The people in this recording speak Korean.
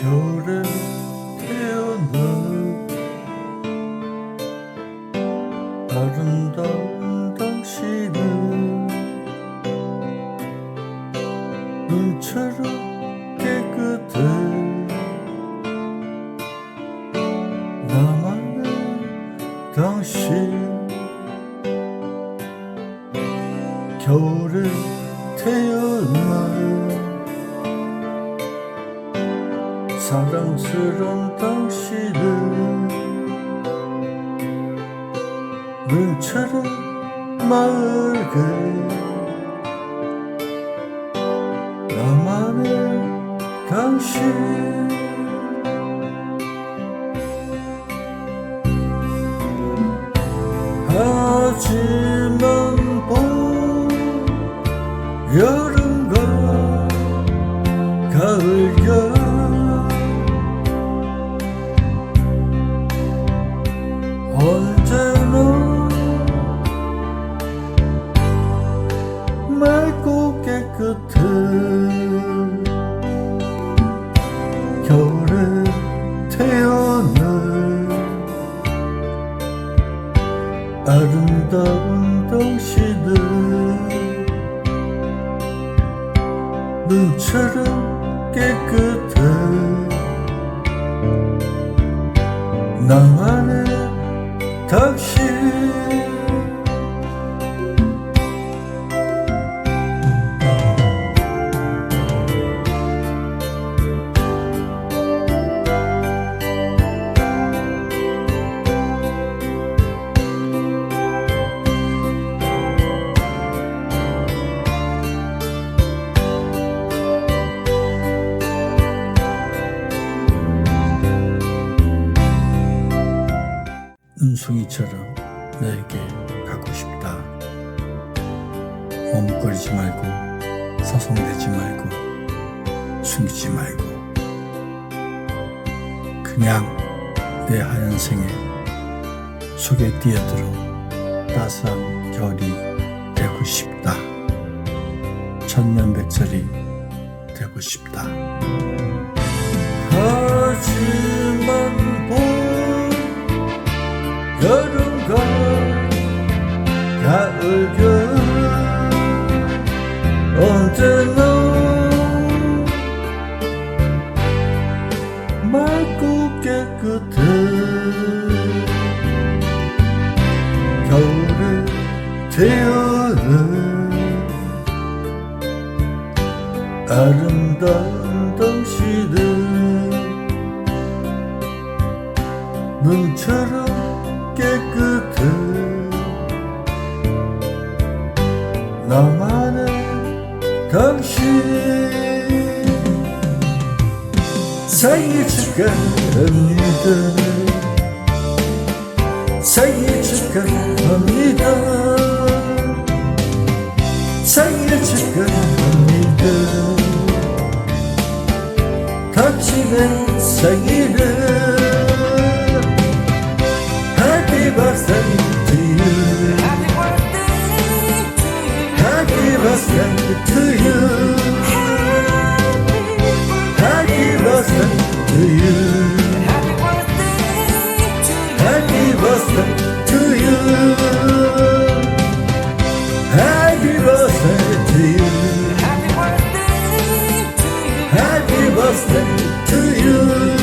겨울에 태어난 아름다운 당신은 눈처럼 깨끗해. 나만의 당신. 겨울에 태어난 사랑스러운 당신은 눈처럼 맑은 나만의 당신. 하지만 봄 여름과 가을 겨울 겨울에 태어난 아름다운 당신은 눈처럼 깨끗한 나만의 당신 눈송이처럼 너에게 가고 싶다. 머뭇거리지 말고 서성대지 말고 숨기지 말고 그냥 내 하얀 생에 속에 뛰어들어 따스한 겨울이 되고 싶다. 천년백설이 되고 싶다. 여름과 가을 겨울 언제나 맑고 깨끗해. 겨울에 태어난 아름다운 당신은 눈처럼 깨끗해 나만의 당신 생일 축하합니다 생일 축하합니다. 생일 축하합니다 당신의 생일 birthday to you